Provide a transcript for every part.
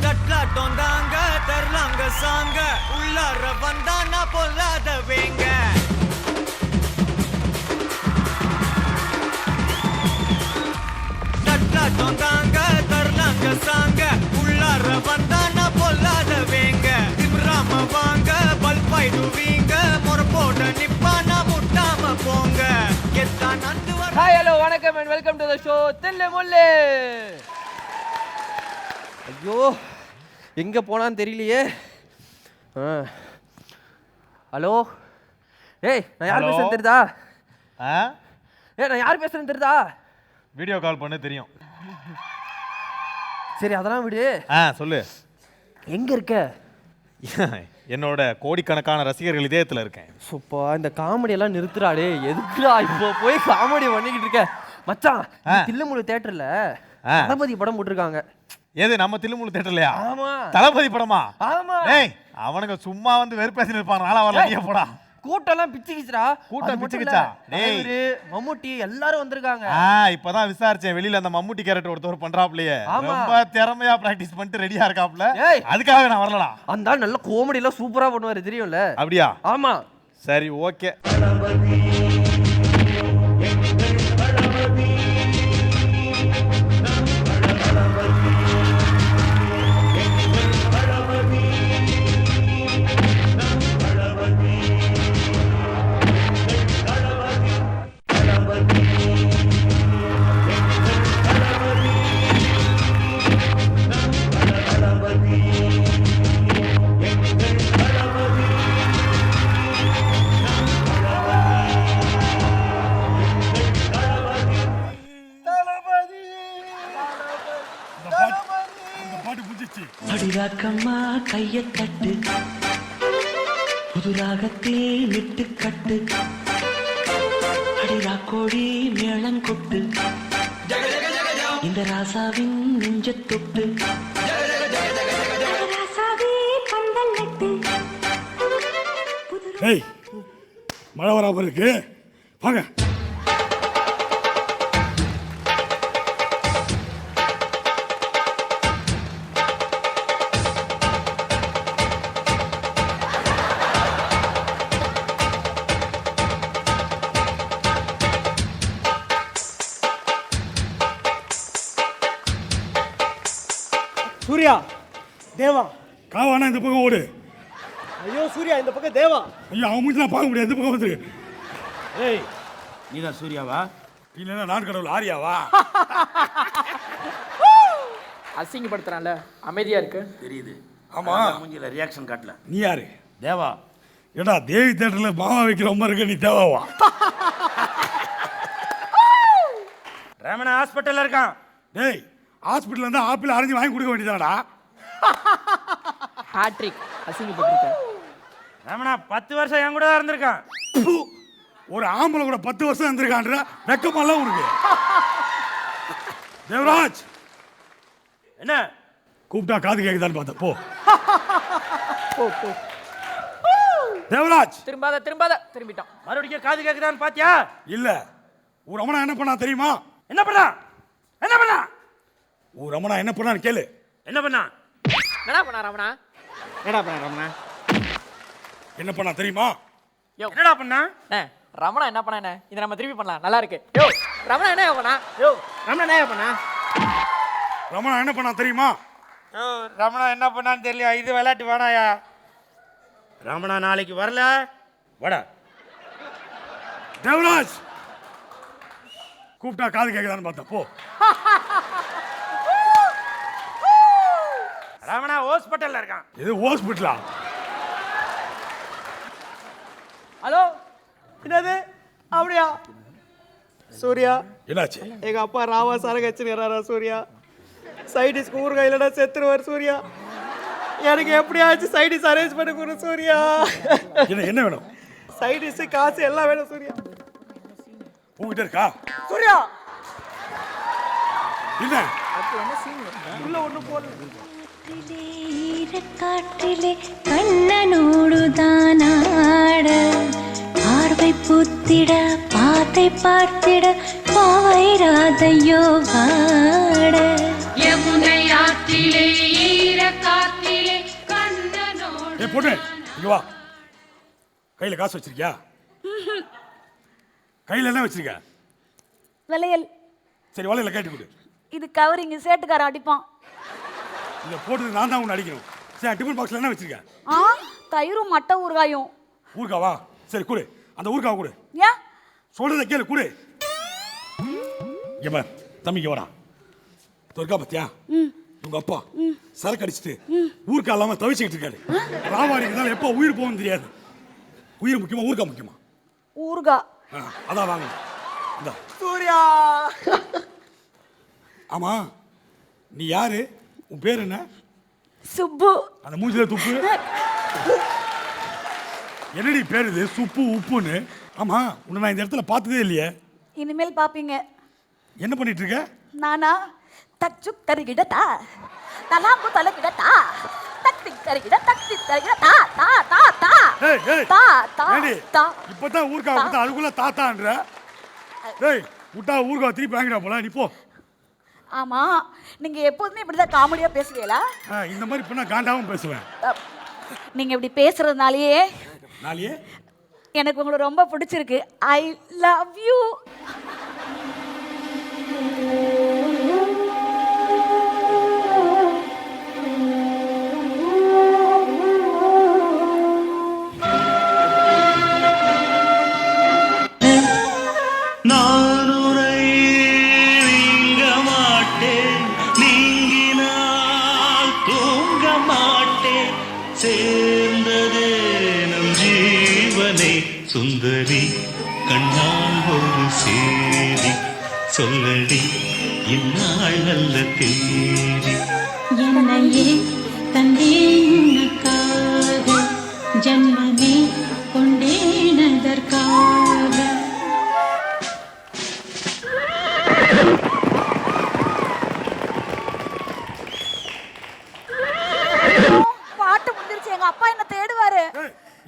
தட்லாட்டம் தர்லாங்க சாங்க உள்ளார வந்தானா பொல்லாத வேங்க. தட்லாட்டம் தாங்க சாங்க உள்ளார வந்தானா முறப்போட நிப்பானா முட்டாம போங்க. எத்தான் நந்து வர ஹாய் ஹலோ வணக்கம் and welcome to the show Thillu Mullu. ஐயோ எங்கே போனான்னு தெரியலையே. ஆ. ஹலோ. ஏய் நான் யார் Hello? பேசுறேன்னு தெரியுதா? ஆ? ஏய் நான் யார் பேசுறேன்னு தெரியுதா? வீடியோ கால் பண்ண தெரியும். சரி அதெல்லாம் விடு. ஆ சொல்லு. எங்கே இருக்க? என்னோட கோடிக்கணக்கான ரசிகர்கள் இதயத்தில் இருக்கேன். சூப்பா இந்த காமெடி எல்லாம் நிறுத்துறாடே எதுக்குடா இப்போ போய் காமெடி பண்ணிக்கிட்டு இருக்க? மச்சான். தில்லுமுழு தேட்டர்ல. தளபதி படம் போட்டிருக்காங்க. எது நம்ம தில்லுமுழு தேட்டர்லையா ஆமா. தளபதி படமா? ஆமா. டேய் அவனுங்க சும்மா வந்து வெறுப்பேசி நிற்பாங்க நாளா வரல போடா. கூட்டம்லாம் பிச்சுக்கிச்சுடா. கூட்டம் பிச்சுக்கிச்சா? டேய். மம்முட்டி எல்லாரும் வந்திருக்காங்க. இப்பதான் விசாரிச்சேன். வெளியில அந்த மம்முட்டி கேரக்டர் ஒருத்தர் பண்றாப்லயே. ரொம்ப திறமையா பிராக்டிஸ் பண்ணிட்டு ரெடியா இருக்காப்ல. அதுக்காக நான் வரலடா. அந்த நல்ல காமெடி எல்லாம் சூப்பரா பண்ணுவாரு தெரியும்ல? அப்படியா? ஆமா. சரி ஓகே அடிராக்கம்மா கைய தட்டு புதுராகத்தே விட்டு கட்டு அடிராக்கோடி மேளங்கொட்டு. இந்த ராசாவின் நெஞ்ச தொட்டு நட்டு ஏய் மழை வராம இருக்கு. வாங்க. சூர்யா தேவா. காவானா இந்த பக்கம் ஓடு. ஐயோ சூர்யா இந்த பக்கம் தேவா. ஐயோ அவன் முடிச்சு நான் பார்க்க முடியாது. இந்த பக்கம் வந்துரு. ஏய். நீதான் சூர்யாவா? இல்லைன்னா நான் கடவுள் ஆரியாவா? அசிங்கப்படுத்துறான்ல. அமைதியா இருக்கு. தெரியுது. ஆமா. மூஞ்சில ரியாக்ஷன் காட்டல. நீ யாரு? தேவா. ஏடா தேவி தேட்டர்ல மாமா வைக்கிற மாதிரி இருக்க நீ தேவாவா? ரமணா ஹாஸ்பிட்டல்ல இருக்கான். டேய் ஹாஸ்பிட்டல்ல இருந்து ஆப்பிள் அரைஞ்சு வாங்கி கொடுக்க வேண்டியதாடா ஹாட்ரிக் அசிங்கப்பட்டிருக்க. ரமணா பத்து வருஷம் என் கூட தான் இருந்திருக்கான். ஒரு ஆம்பளை கூட பத்து வருஷம் இருந்திருக்கான்ற வெக்கமெல்லாம் உனக்கு. தேவராஜ்! என்ன? கூப்பிட்டா காது கேக்குதான்னு பார்த்தேன் போ. தேவராஜ்! திரும்பாத திரும்பாத. திரும்பிட்டான். மறுபடியும் காது கேக்குதான்னு பாத்தியா? இல்ல ஒரு ரமணா என்ன பண்ணா தெரியுமா? என்ன பண்ணா? என்ன பண்ணா? ஒரு ரமணா என்ன பண்ணான்னு கேளு. என்ன பண்ணா? என்னடா பண்ணா ரமணா? என்னடா பண்ண ரமணா? என்ன பண்ணா தெரியுமா? என்னடா பண்ணா? ரமணா என்ன பண்ண இதை நம்ம திருப்பி பண்ணலாம். நல்லா இருக்கு. யோ ரமணா என்ன பண்ணா? யோ. ரமணா என்ன பண்ணா? ரமணா என்ன பண்ணா தெரியுமா? ரமணா என்ன பண்ணான்னு தெரியல இது விளையாட்டு வேணாயா ரமணா நாளைக்கு வரல? வாடா. தேவராஜ்! கூப்பிட்டா காது கேக்குதான்னு பார்த்தேன் போ ரமணா ஹாஸ்பிட்டல்ல இருக்கான். இது ஹாஸ்பிட்டலா ஹலோ? என்னது? அப்படியா? சூர்யா? என்னாச்சு? எங்க அப்பா ராவா சரகச்சுங்கிறாரா சூர்யா? சைடிஸ் ஊறுகாய் இல்லைனா செத்துருவார் சூர்யா. எனக்கு எப்படியாச்சும் சைடிஸ் அரேஞ்ச் பண்ணி கொடு சூர்யா? என்ன என்ன வேணும்? சைடிஸ் காசு எல்லாம் வேணும் சூர்யா. உங்ககிட்ட இருக்கா? சூர்யா! என்ன? உள்ள ஒண்ணு போடல காற்றிலே கண்ணனோடுதான் ஆட பார்வை புத்திட பாத்தை பார்த்திட பாயிராதையோ வாட யமுனை ஆற்றிலே ஈர காற்றிலே கண்ணனோடு ஏ பொண்ணு இங்க வா. கையில காசு வச்சிருக்கியா? கையில என்ன வச்சிருக்க? விளையல். சரி வலையில கேட்டு கொடு. இது கவரிங்க சேட்டுக்காரன் அடிப்பான். இதை போட்டு நான் தான் உன்னை அடிக்கணும். சரி டிஃபன் பாக்ஸ்ல என்ன வச்சிருக்க ஆ தயிரும் மட்டை ஊறுகாயும். ஊருக்காவா சரி கொடு. அந்த ஊருக்காவை கொடு. ஏன்? சொல்றத கேளு கொடு. இங்க பார் தம்பி இங்க வரா இருக்கா பத்தியா? உங்க அப்பா சரக்கு அடிச்சிட்டு ஊருக்கா இல்லாம தவிச்சுக்கிட்டு இருக்காரு. ராவாடிக்கு எப்போ உயிர் போகும் தெரியாது. உயிர் முக்கியமா ஊருக்கா முக்கியமா? ஊறுகா ஆ, அதான் வாங்க. இந்த. சூர்யா. ஆமா நீ யாரு? உன் பேர் என்ன? சுப்பு. அந்த மூஞ்சில துப்பு. என்னடி பேர் இது சுப்பு உப்புன்னு. ஆமா உன்னை நான் இந்த இடத்துல பார்த்ததே இல்லையே. இனிமேல் பாப்பீங்க. என்ன பண்ணிட்டு இருக்க நானா? தச்சு தருகிடத்தா? தலாம்பு தலகிடத்தா தத்தி தருகிட தத்தி தருகிட தா தா தா. தா ஏய் ஏய் தா தா ஏண்டி, தா. இப்பதான் ஊர்கா விட்டா அதுக்குள்ள தாத்தான்ற. ஏய் விட்டா ஊர்கா திருப்பி வாங்கிடா போல. நீ போ. ஆமா நீங்க எப்போதுமே இப்படிதான் காமெடியா பேசுவீங்களா? இந்த மாதிரி நான் காண்டாவும் பேசுவேன். நீங்க இப்படி பேசுறதுனாலயே நாளையே? எனக்கு உங்களை ரொம்ப பிடிச்சிருக்கு. ஐ லவ் யூ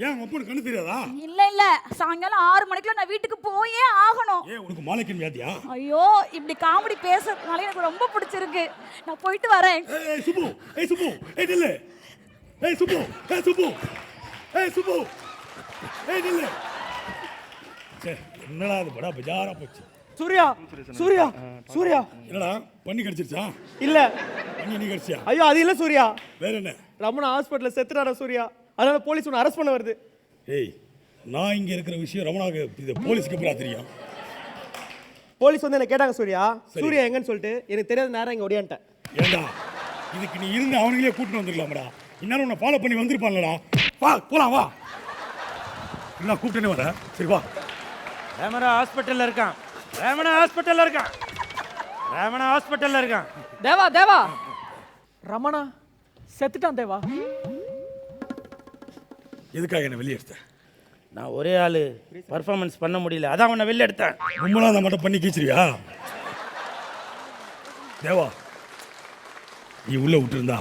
ஏன் உங்க அப்பனுக்கு கண்ணு தெரியாதா? இல்ல இல்ல. சாயங்காலம் ஆறு மணிக்குள்ள நான் வீட்டுக்கு போயே ஆகணும். ஏன் உனக்கு மாலைக்கன் வியாதியா? ஐயோ இப்படி காமெடி பேசுறதுனால எனக்கு ரொம்ப பிடிச்சிருக்கு. நான் போயிட்டு வரேன். ஏய் சுப்பு. ஏய் சுப்பு. ஏய் நில்லு. ஏய் சுப்பு. ஏய் சுப்பு. ஏய் சுப்பு. ஏய் நில்லு. சே என்னடா இது? படா பஜாரா போச்சு. சூர்யா சூர்யா சூர்யா. என்னடா பண்ணி கடிச்சிருச்சா? இல்ல. பண்ணி நீ கடிச்சியா? ஐயோ அது இல்ல சூர்யா. வேற என்ன? ரமணா ஹாஸ்பிட்டல்ல செத்துறாரா சூர்யா? அதனால போலீஸ் உன்னை அரெஸ்ட் பண்ண வருது. ஏய் நான் இங்க இருக்கிற விஷயம் ரமணாக்கு இது போலீஸ்க்கு எப்படா தெரியும்? போலீஸ் வந்து என்ன கேட்டாங்க சூர்யா. சரி. சூர்யா எங்கன்னு சொல்லிட்டு எனக்கு தெரியாத நேரம் இங்க ஒடியான்ட்டேன் ஏண்டா இதுக்கு நீ இருந்து அவனுங்களே கூட்டிட்டு வந்துடலாம்டா. இந்நேரம் உன்னை ஃபாலோ பண்ணி வந்திருப்பான்லடா. வா போலாம் வா. என்ன கூப்பிட்டுன்னு வர? சரி வா. ரமணா ஹாஸ்பிட்டல்ல இருக்கான். ரமணா ஹாஸ்பிட்டல்ல இருக்கான். ரமணா ஹாஸ்பிட்டல்ல இருக்கான். தேவா தேவா. ரமணா செத்துட்டான் தேவா. எதுக்காக என்ன வெளியே எடுத்த நான் ஒரே ஆளு. பர்ஃபார்மன்ஸ் பண்ண முடியல. அதான் உன்னை வெளில எடுத்தேன் கும்பலா அந்த மட்டும் பண்ணி கீச்சிரியா தேவா நீ உள்ள விட்டுருந்தா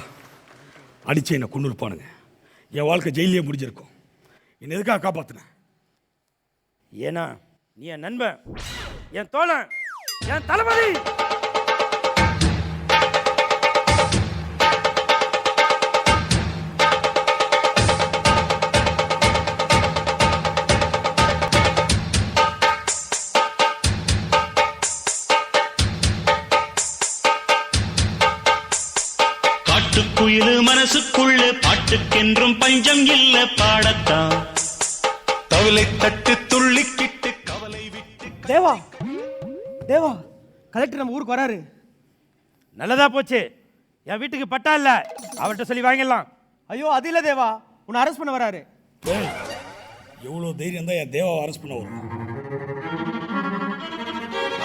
அடிச்சு என்னை கொண்டு இருப்பானுங்க என் வாழ்க்கை ஜெயிலே முடிஞ்சிருக்கும். என்னை எதுக்காக காப்பாத்தின? ஏன்னா நீ என் நண்பன். என் தோழன். என் தளபதி. காட்டுக்குயிலு மனசுக்குள்ள பாட்டுக்கென்றும் பஞ்சம் இல்ல பாடத்தான். தவளை தட்டு துள்ளிக்கிட்டு கவலை விட்டு தேவா தேவா கலெக்டர் நம்ம ஊருக்கு வராரு. நல்லதா போச்சு. என் வீட்டுக்கு பட்டா இல்ல. அவர்கிட்ட சொல்லி வாங்கிடலாம். ஐயோ அது இல்ல தேவா. உன்னை அரெஸ்ட் பண்ண வராரு. எவ்வளோ தைரியம் தான் என் தேவாவை அரெஸ்ட் பண்ண வரும்.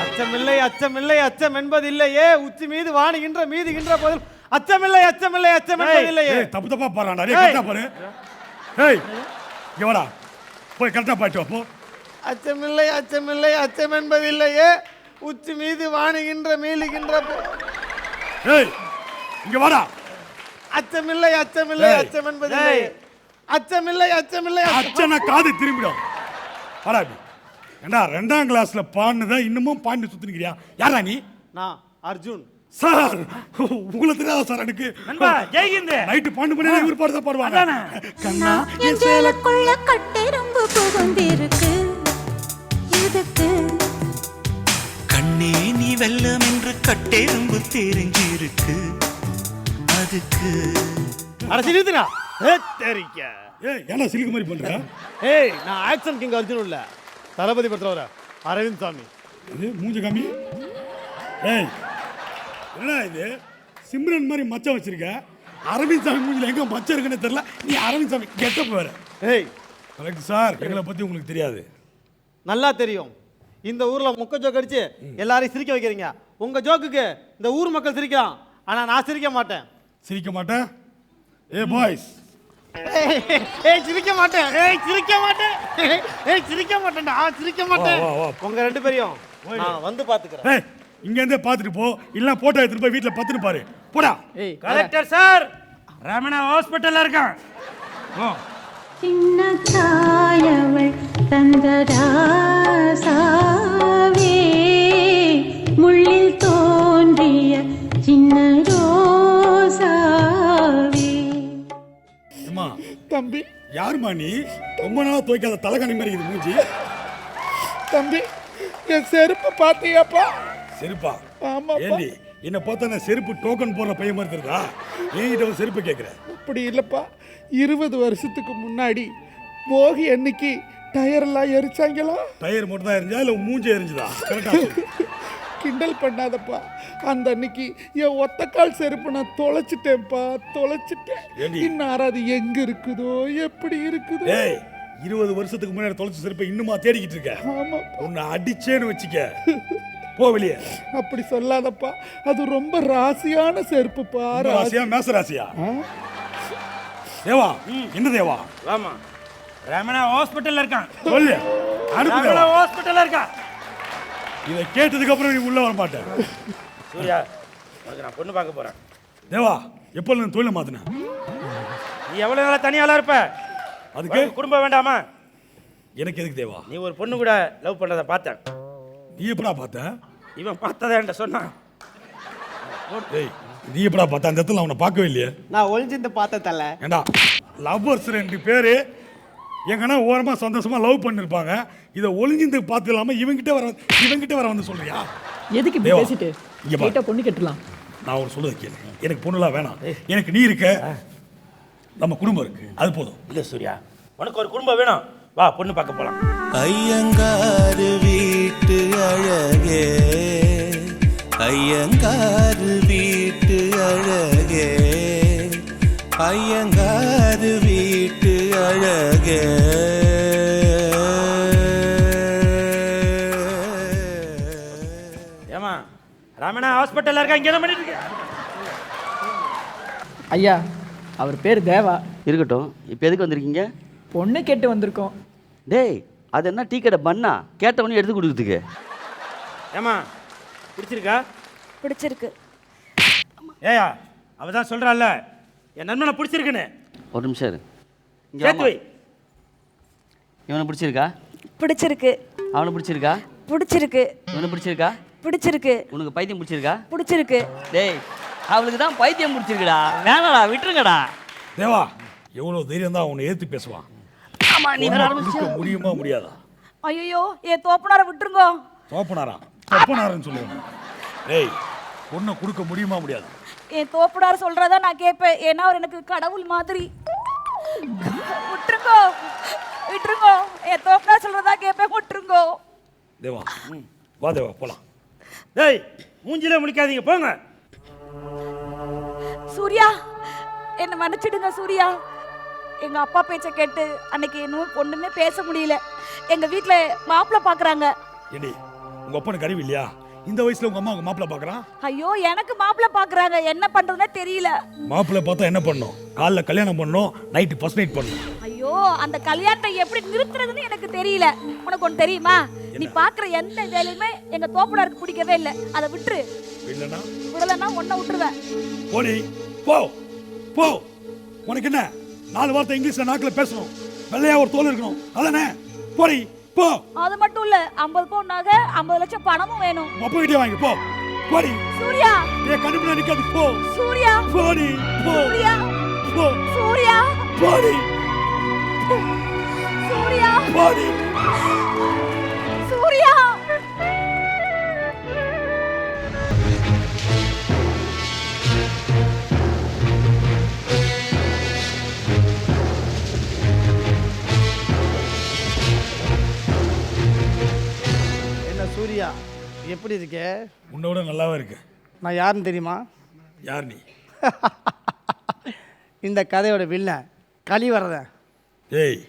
அச்சமில்லை அச்சமில்லை அச்சம் என்பது இல்லையே உச்சி மீது வாணுகின்ற மீதுகின்ற போதில் அச்சமில்லை அச்சமில்லை அச்சம் என்பது இல்லையே ஏய் தப்பு தப்பா பாருடா டேய் ஏய். கரெக்டா பாரு ஏய் இங்க வாடா. போய் கரெக்டா பாட்டு போ. அச்சமில்லை அச்சமில்லை அச்சம் என்பது இல்லையே உச்சி மீது வாணுகின்ற மீளுகின்ற போ- ஏய் இங்க வாடா. அச்சமில்லை அச்சமில்லை. அச்சம் என்பதில்லை அச்சமில்லை அச்சமில்லை அச்சம். அச்சனை காது திரும்பிடும். வராபி ஏண்டா ரெண்டாம் கிளாஸ்ல பாடுனதான் இன்னமும் பாண்டி சுத்தினிக்கிறியா யாரா நீ? நான் அர்ஜுன். சார் உங்களை தெரியாதா சார் எனக்கு? நண்பா ஜெய்ஹிந்த் நைட்டு பன்னெண்டு மணி இவர் பாடுதான் பாடுவாங்க. அதானே. கண்ணா என் சேலக்குள்ள கட்டெரும்பு புகுந்திருக்கு. எதுக்கு? கண்ணே நீ வெல்லம் என்று கட்டெரும்பு தெரிஞ்சிருக்கு. அதுக்கு அரசு நிறுத்தினா தெரிக்க ஏய் ஏன்னா சிலுக்கு மாதிரி பண்ற? ஏய் நான் ஆக்ஷன் கிங் அர்ஜுன் இல்ல. தளபதி படத்துல வர அரவிந்த் சாமி. இது மூஞ்ச காமி. ஏய் என்னடா இது? சிம்ரன் மாதிரி மச்சம் வச்சிருக்க? அரவிந்த் சாமி மூஞ்சில எங்க மச்சம் இருக்குன்னு தெரியல. நீ அரவிந்த் சாமி கெட்டப் வேற. ஏய். Correct sir. எங்களை பத்தி உங்களுக்கு தெரியாது. நல்லா தெரியும். இந்த ஊர்ல முக்க ஜோக் அடிச்சு எல்லாரையும் சிரிக்க வைக்கிறீங்க. உங்க ஜோக்குக்கு இந்த ஊர் மக்கள் சிரிக்கலாம். ஆனா நான் சிரிக்க மாட்டேன். சிரிக்க மாட்டேன்? ஏ பாய்ஸ் ஏய், சிரிக்க மாட்டேன். ஏய் சிரிக்க மாட்டேன். ஏய் சிரிக்க மாட்டேன்டா. சிரிக்க மாட்டேன். வா, வா. உங்க ரெண்டு பேரையும் நான் வந்து பாத்துக்கிறேன். ஏய் இங்க இருந்தே பார்த்துட்டு போ. இல்ல போட்டோ எடுத்துட்டு போய் வீட்டுல பத்துன்னு பாரு. போடா. ஏய் கலெக்டர் சார் ரமணா ஹாஸ்பிட்டல்ல இருக்கான். ஓ சின்ன தாயவள் தந்தராசாவே முள்ளில் தோன்றிய சின்ன ரோசாவே அம்மா தம்பி. யாரும்மா நீ? ரொம்ப நாளா துவைக்காத தலைகணி மாதிரி இது மூஞ்சி. தம்பி என் செருப்பு பாத்தியாப்பா? செருப்பா. ஆமாப்பா. ஏண்டி என்ன பார்த்தா நான் செருப்பு டோக்கன் போடுற பையன் மாதிரி தெரியுதா? என்கிட்ட வந்து செருப்பு கேட்குற அப்படி இல்லைப்பா. இருபது வருஷத்துக்கு முன்னாடி போகி அன்னைக்கு டயரெல்லாம் எரிச்சாங்களா? டயர் மட்டும் தான் எரிஞ்சா இல்லை மூஞ்சி எரிஞ்சுதா? கரெக்டா கிண்டல் பண்ணாதப்பா. அந்த அன்னைக்கு என் ஒத்தக்கால் செருப்பு நான் தொலைச்சிட்டேன்ப்பா தொலைச்சிட்டேன். ஏண்டி? இன்னார் அது எங்க இருக்குதோ எப்படி இருக்குதோ. ஏய் இருபது வருஷத்துக்கு முன்னாடி தொலைச்ச செருப்பை இன்னுமா தேடிக்கிட்டு இருக்க? ஆமா உன்னை அடிச்சேன்னு வச்சுக்க. போ வெளியே அப்படி சொல்லாதப்பா. அது ரொம்ப ராசியான செருப்புப்பா ராசி. ராசியா? மேச ராசியா? தேவா என்ன தேவா. வாமா ரமணா ஹாஸ்பிட்டல்ல இருக்கான். சொல்லு. அனுப்பு ரமணா ஹாஸ்பிட்டல்ல இருக்கான் இதை கேட்டதுக்கு அப்புறம் நீ உள்ள வர மாட்டேன் சூர்யா உனக்கு நான் பொண்ணு பார்க்க போறேன். தேவா எப்போ நான் தொழிலை மாத்தினேன் நீ எவ்வளவு நாளா தனியாளா இருப்ப? அதுக்கு? குடும்பம் வேண்டாமா? எனக்கு எதுக்கு தேவா? நீ ஒரு பொண்ணு கூட லவ் பண்றத பார்த்தேன். நீ எப்படா பார்த்த? இவன் பார்த்ததா என்கிட்ட சொன்னான் ஏய் நீ எப்படா பார்த்த? அந்த இடத்துல அவனை பார்க்கவே இல்லையே. நான் ஒளிஞ்சிருந்து பார்த்ததில்ல. ஏண்டா லவ்வர்ஸ் ரெண்டு பேர் எங்கன்னா ஓரமாக சந்தோஷமா லவ் பண்ணிருப்பாங்க. இதை ஒளிஞ்சிந்து பார்த்து இல்லாமல் இவங்கிட்ட வர இவங்கிட்ட வர வந்து சொல்றியா? எதுக்கு இப்படி தேவா, பேசிட்டு? இங்க பாரு. கேட்டா பொண்ணு கட்டலாம். நான் ஒரு சொல்றது கேளு. எனக்கு பொண்ணுலாம் வேணாம். எனக்கு நீ இருக்க. நம்ம குடும்பம் இருக்கு. அது போதும். இல்ல சூர்யா உனக்கு ஒரு குடும்பம் வேணும். வா பொண்ணு பார்க்க போலாம். ஐயங்காரு வீட்டு அழகே. ஐயங்காரு வீட்டு அழகே. ஐயங்காரு வீட்டு அழகே. ஏமா ரமணா ஹாஸ்பிட்டல்ல இருக்கா? இங்க என்ன பண்ணிட்டு இருக்க ஐயா அவர் பேர் தேவா. இருக்கட்டும். இப்போ எதுக்கு வந்திருக்கீங்க? பொண்ணு கேட்டு வந்திருக்கோம். டேய் அது என்ன டீ கடை பண்ணா? கேட்டவனே எடுத்து கொடுக்குறதுக்கு. ஏமா பிடிச்சிருக்கா? பிடிச்சிருக்கு. ஏயா அவ தான் சொல்றாள்ல என் நண்பனை பிடிச்சிருக்குன்னு. ஒரு நிமிஷம் இரு. இங்க சேர்த்து வாம்மா. வை. இவனை பிடிச்சிருக்கா? பிடிச்சிருக்கு. அவனை பிடிச்சிருக்கா? பிடிச்சிருக்கு. இவனை பிடிச்சிருக்கா? பிடிச்சிருக்கு. உனக்கு பைத்தியம் பிடிச்சிருக்கா? பிடிச்சிருக்கு. டேய் அவளுக்கு தான் பைத்தியம் பிடிச்சிருக்குடா. வேணாடா விட்டுருங்கடா. தேவா எவ்வளவு தைரியம் தான் அவனை ஏத்து பேசுவான். ஆமா நீ வேற கொடுக்க முடியுமா முடியாதா? ஐயோ என் தோப்பனாரை விட்டுருங்கோ. தோப்பனாரா? தப்பனாருன்னு சொல்லுவாங்க டேய் பொண்ணை கொடுக்க முடியுமா முடியாது? என் தோப்பனார் சொல்றதா நான் கேட்பேன். ஏன்னா அவர் எனக்கு கடவுள் மாதிரி. விட்டுருங்கோ. விட்டுருங்கோ. என் தோப்பனார் சொல்றதா கேட்பேன். விட்டுருங்கோ. தேவா வா தேவா போலாம். டேய் மூஞ்சில முடிக்காதீங்க போங்க. சூர்யா என்னை மன்னிச்சிடுங்க சூர்யா. எங்க அப்பா பேச்சை கேட்டு அன்னைக்கு இன்னும் ஒண்ணுமே பேச முடியல. எங்க வீட்ல மாப்பிள்ளை பாக்குறாங்க. ஏண்டி உங்க அப்பனுக்கு அறிவு இல்லையா? இந்த வயசுல உங்க அம்மா உங்க மாப்பிள்ளை பார்க்கறான் ஐயோ எனக்கு மாப்பிள்ளை பாக்குறாங்க. என்ன பண்றதுன்னே தெரியல. மாப்பிள்ளை பார்த்தா என்ன பண்ணணும் காலைல கல்யாணம் பண்ணணும் நைட்டு ஃபர்ஸ்ட் நைட் பண்ணணும் ஐயோ அந்த கல்யாணத்தை எப்படி நிறுத்துறதுன்னு எனக்கு தெரியல. உனக்கு ஒன்று தெரியுமா? நீ பாக்குற எந்த வேலையுமே எங்க தோப்பனாருக்கு பிடிக்கவே இல்லை. அதை விட்டுரு. இல்லைன்னா? விடலைன்னா ஒன்ன விட்டுருவேன். போடி போ போ. உனக்கு என்ன? நாலு வார்த்தை இங்கிலீஷ்ல நாக்கில் பேசணும். வெள்ளையா ஒரு தோல் இருக்கணும். அதானே? போடி போ. அது மட்டும் இல்ல ஐம்பது பவுன் நகை ஐம்பது லட்சம் பணமும் வேணும். அப்பா கிட்டே வாங்கி போ. போடி. சூர்யா. என் கண்டுபிடி நிக்காது போ. சூர்யா. போடி போ. சூர்யா. போ. சூர்யா. போடி. சூர்யா. போடி. சூர்யா எப்படி இருக்கே? உன்னோட நல்லாவே இருக்கு. நான் யாருன்னு தெரியுமா? யார் நீ? இந்த கதையோட வில்லன் களி வரதேன் ஏய்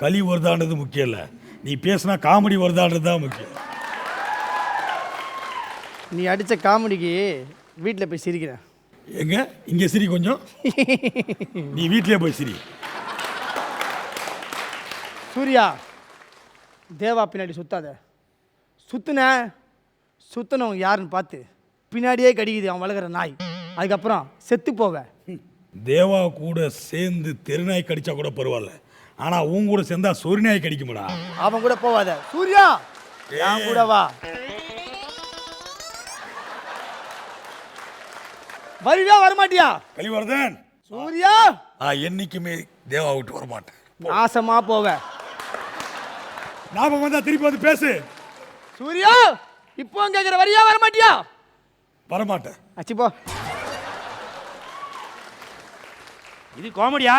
களி வருதான்றது முக்கியம் இல்லை. நீ பேசினா காமெடி வருதான்றது தான் முக்கியம். நீ அடித்த காமெடிக்கு வீட்டில் போய் சிரிக்கிறேன் எங்க? இங்கே சிரி கொஞ்சம். நீ வீட்டிலே போய் சிரி. சூர்யா தேவா பின்னாடி சுத்தாத. சுத்துன சுத்தனவங்க யாருன்னு பார்த்து பின்னாடியே கடிக்குது அவன் வளர்க்குற நாய். அதுக்கப்புறம் செத்து போவ. தேவா கூட சேர்ந்து தெருநாய் கடிச்சா கூட பரவாயில்ல. ஆனா உன் கூட சேர்ந்தா சொறி நாய் கடிக்குமாடா. அவன் கூட போவாத. சூர்யா என் கூட வா. வருவியா வரமாட்டியா? கலிவர்தன். சூர்யா! நான் என்னைக்குமே தேவா விட்டு வரமாட்டேன். நாசமா போவ. ஞாபகம் வந்தா திருப்பி வந்து பேசு. சூர்யா இப்போ கேட்குற வரியா வரமாட்டியா? வரமாட்டேன். அச்சி போ. இது காமெடியா?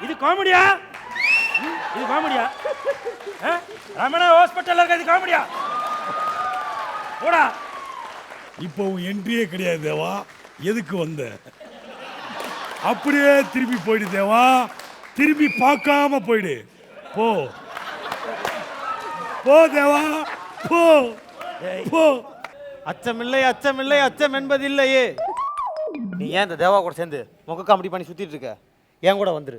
இது காமெடியா? இது காமெடியா? ஆ? ரமணா ஹாஸ்பிட்டல்ல இருக்க இது காமெடியா? போடா. இப்போ உன் என்ட்ரியே கிடையாது தேவா. எதுக்கு வந்த? அப்படியே திருப்பி போயிடு தேவா. திரும்பி பார்க்காம போயிடு. போ. போ தேவா. போ. போ. அச்சமில்லை அச்சமில்லை அச்சம் என்பது இல்லையே நீ ஏன் இந்த தேவா கூட சேர்ந்து முக காமெடி பண்ணி சுத்திட்டு இருக்க? என் கூட வந்துரு.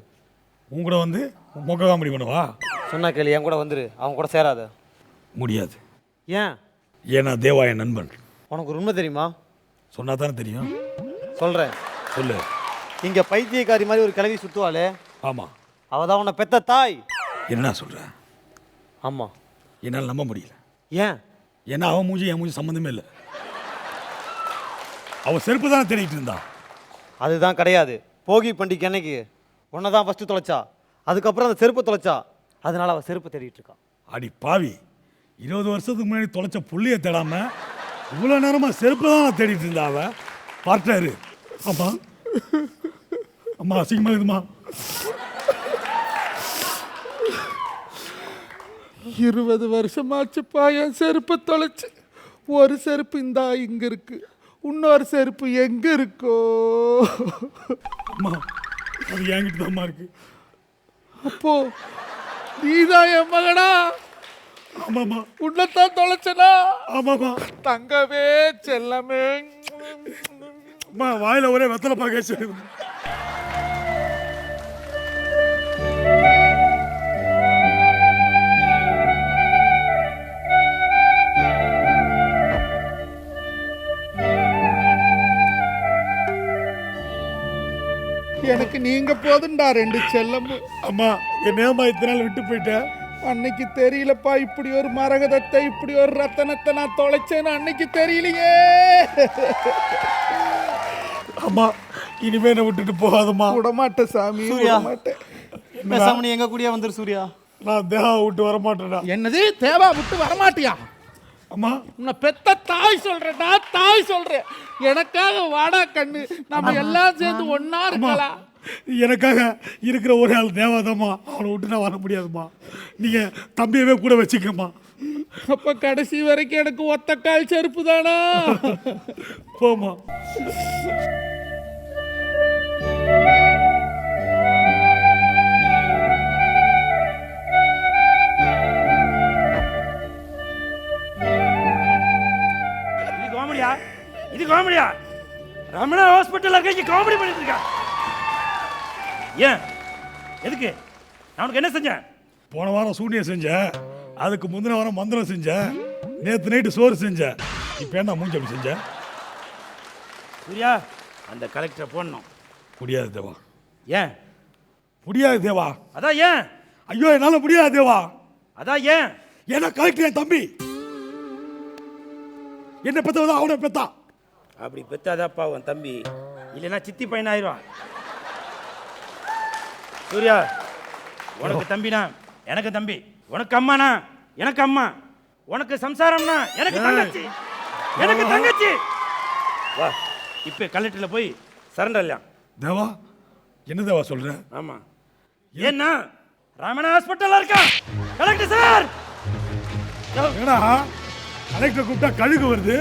உன் கூட வந்து முக காமெடி பண்ணுவா? சொன்னா கேளு என் கூட வந்துரு. அவன் கூட சேராத. முடியாது. ஏன்? ஏன்னா தேவா என் நண்பன். உனக்கு ஒரு உண்மை தெரியுமா? சொன்னா தானே தெரியும். சொல்றேன். சொல்லு. இங்க பைத்தியக்காரி மாதிரி ஒரு கிழவி சுத்துவாளே. ஆமா. அவ தான் உன்னை பெத்த தாய். என்ன சொல்ற? ஆமா. என்னால் நம்ப முடியல. ஏன்? ஏன்னா அவன் மூஞ்சி என் மூஞ்சி சம்மந்தமே இல்லை. அவ செருப்பு தானே தேடிட்டு இருந்தா? அதுதான் கிடையாது. போகி பண்டிகை அன்னைக்கு உன்னை தான் ஃபஸ்ட்டு தொலைச்சா. அதுக்கப்புறம் அந்த செருப்பு தொலைச்சா. அதனால அவ செருப்பு தேடிட்டு இருக்கா அடி பாவி இருபது வருஷத்துக்கு முன்னாடி தொலைச்ச புள்ளைய தேடாம இவ்வளோ நேரமா செருப்பு தான் தேடிட்டு இருந்தா அவ? பார்ட்டாரு ஆமா. அம்மா அசிங்கமா இதுமா இருபது வருஷமாச்சுப்பா என் செருப்பை தொலைச்சு. ஒரு செருப்பு இந்தா இங்க இருக்கு. இன்னொரு செருப்பு எங்க இருக்கோ? அம்மா அது என்கிட்ட தான்மா இருக்கு. அப்போ நீதான் என் மகனா? ஆமாம்மா. உன்னைத்தான் தொலைச்சனா? ஆமாம்மா. தங்கவே செல்லமே. அம்மா வாயில ஒரே வெத்தலை பாக்க எனக்கு நீங்க போதுண்டா ரெண்டு செல்லமு. அம்மா என் ஏமா இத்தனை நாள் விட்டு போயிட்டேன் அன்னைக்கு தெரியலப்பா இப்படி ஒரு மரகதத்தை இப்படி ஒரு ரத்தனத்தை நான் தொலைச்சேன்னு அன்னைக்கு தெரியலையே. அம்மா இனிமே என்ன விட்டுட்டு போகாதம்மா. விடமாட்டேன் சாமி சூர்யா. விடமாட்டேன். பேசாம நீ எங்க கூடயே வந்துரு சூர்யா? நான் தேவா விட்டு வர மாட்டேன்டா என்னது தேவா விட்டு வரமாட்டியா? அம்மா. உன்னை பெத்த தாய் சொல்றேன்டா தாய் சொல்றேன். எனக்காக வாடா கண்ணு. நம்ம எல்லாம் சேர்ந்து ஒன்னா இருக்கலாம். எனக்காக இருக்கிற ஒரே ஆள் தேவாதாம்மா. அவனை விட்டு நான் வர முடியாதும்மா. நீங்க தம்பியவே கூட வச்சுக்கம்மா அப்ப கடைசி வரைக்கும் எனக்கு ஒத்த கால் செருப்பு தானா போம்மா. இது காமெடியா இது காமெடியா ரமணா ஹாஸ்பிட்டல்ல இருக்க இங்க காமெடி பண்ணிட்டு இருக்கா? ஏன்? எதுக்கு? நான் உனக்கு என்ன செஞ்சேன்? போன வாரம் சூனியம் செஞ்சேன் அதுக்கு முந்தின வாரம் மந்திரம் செஞ்சேன் நேற்று நைட்டு சோறு செஞ்சேன் இப்போ என்ன மூஞ்சி அப்படி செஞ்சேன் சூர்யா அந்த கலெக்டரை போடணும். முடியாது தேவா. ஏன்? முடியாது தேவா. அதான் ஏன்? ஐயோ என்னால முடியாது தேவா. அதான் ஏன்? ஏன்னா கலெக்டர் என் தம்பி? என்ன பெத்தவதா அவனை பெத்தா. அப்படி பெத்தாதாப்பா உன் தம்பி. இல்லைன்னா சித்தி பையன் ஆயிடுவான் சூர்யா உனக்கு தம்பினா எனக்கு தம்பி உனக்கு அம்மானா எனக்கு அம்மா உனக்கு சம்சாரம்னா எனக்கு தங்கச்சி எனக்கு தங்கச்சி. வா இப்போ கலெக்டரில் போய் சரண்டர் இல்லையா? தேவா என்ன தேவா சொல்ற? ஆமா. ஏன்னா ராமனா ஹாஸ்பிட்டல்ல இருக்கான். கலெக்டர் சார் ஏன்னா கலெக்டர் கூப்பிட்டா கழுகு வருது.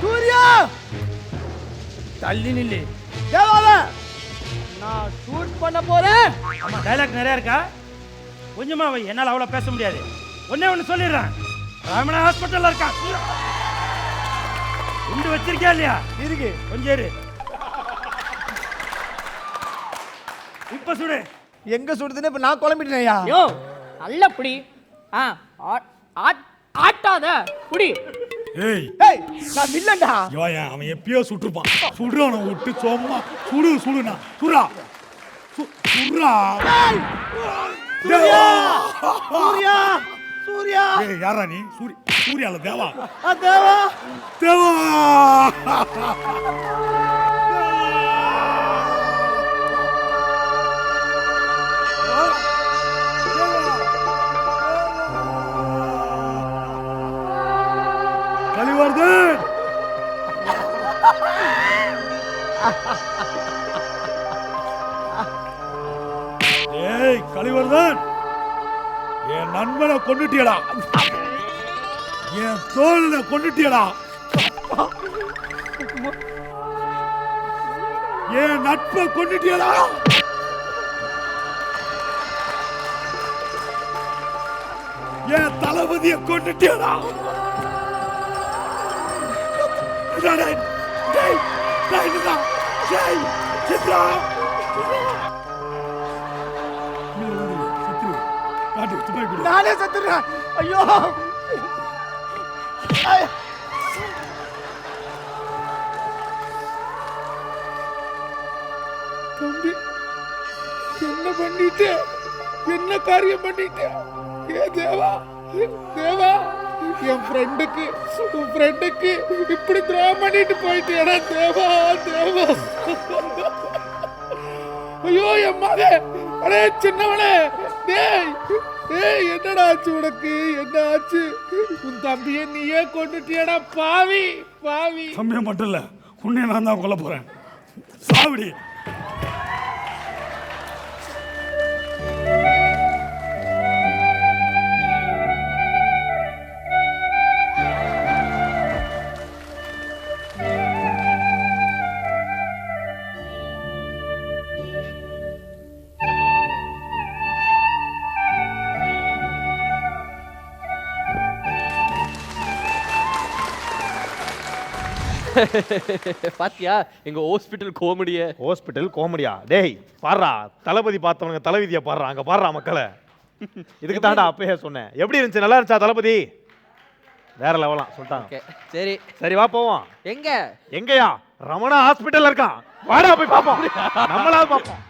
சூர்யா! தள்ளி நில்லு. தேவால நான் ஷூட் பண்ண போறேன். ஆமா டைலாக் நிறைய இருக்கா? கொஞ்சமா வை என்னால் அவ்வளோ பேச முடியாது. ஒண்ணே ஒன்று சொல்லிடுறேன். ராமனா ஹாஸ்பிட்டல்ல இருக்கான் குண்டு வச்சிருக்கியா இல்லையா? இருக்கு. கொஞ்சம் இரு. இப்ப சுடு. எங்க சுடுதுன்னு இப்ப நான் குழம்பிட்டேன்யா? யோ நல்ல புடி. ஆ ஆ- ஆட்- ஆட்டாத புடி. ஏய். ஏய் நான் வில்லன்டா. ஏன் அவன் எப்பயோ சுட்டுருப்பான். சுடுறவனை விட்டு சும்மா சுடு சுடுனா சுடுறா. சு- சுடுறா. சூர்யா! சூர்யா! சூர்யா! ஏய் யாரா நீ? சூரி சூர்யால தேவா? தேவா! தேவா! நண்பனை கொண்டுட்டியடா என் தோழனை கொண்டுட்டியடா என் நட்பை கொண்டுட்டியடா என் தளபதியை கொண்டுட்டியடா டேய், டேய், டேய், சித்ரா. காட்டு, நானே செத்துறேன் ஐயோ. தம்பி என்ன பண்ணிட்டு? என்ன காரியம் பண்ணிட்டு? ஏ தேவா தேவா. என் ஃப்ரெண்டுக்கு உன் ஃப்ரெண்டுக்கு இப்படி துரோகம் பண்ணிட்டு போயிட்டேடா தேவா தேவா. ஐயோ என் மகன். அடே சின்னவனே. டேய். ஏய் என்னடா ஆச்சு உனக்கு? என்ன ஆச்சு உன் தம்பியை நீயே கொண்டுட்டியடா பாவி பாவி. தம்பியை மட்டும் இல்ல உன்னை நான் தான் கொல்ல போறேன். சாவடி பாத்தியா? எங்க ஹாஸ்பிட்டல் கோமடிய ஹாஸ்பிட்டல் காமெடியா டேய் பாடுறா. தளபதி பார்த்தவனுங்க தலைவிதியை பாடுறா. அங்க பாடுறா மக்களை. இதுக்கு தாண்டா அப்பயே சொன்னேன். எப்படி இருந்துச்சு? நல்லா இருந்துச்சா தளபதி? வேற லெவலாம் சொல்லிட்டாங்க. சரி. சரி வா போவோம். எங்க? எங்கயா? ரமணா ஹாஸ்பிட்டல்ல இருக்கான். வாடா போய் பாப்போம் நம்மளா பாப்போம்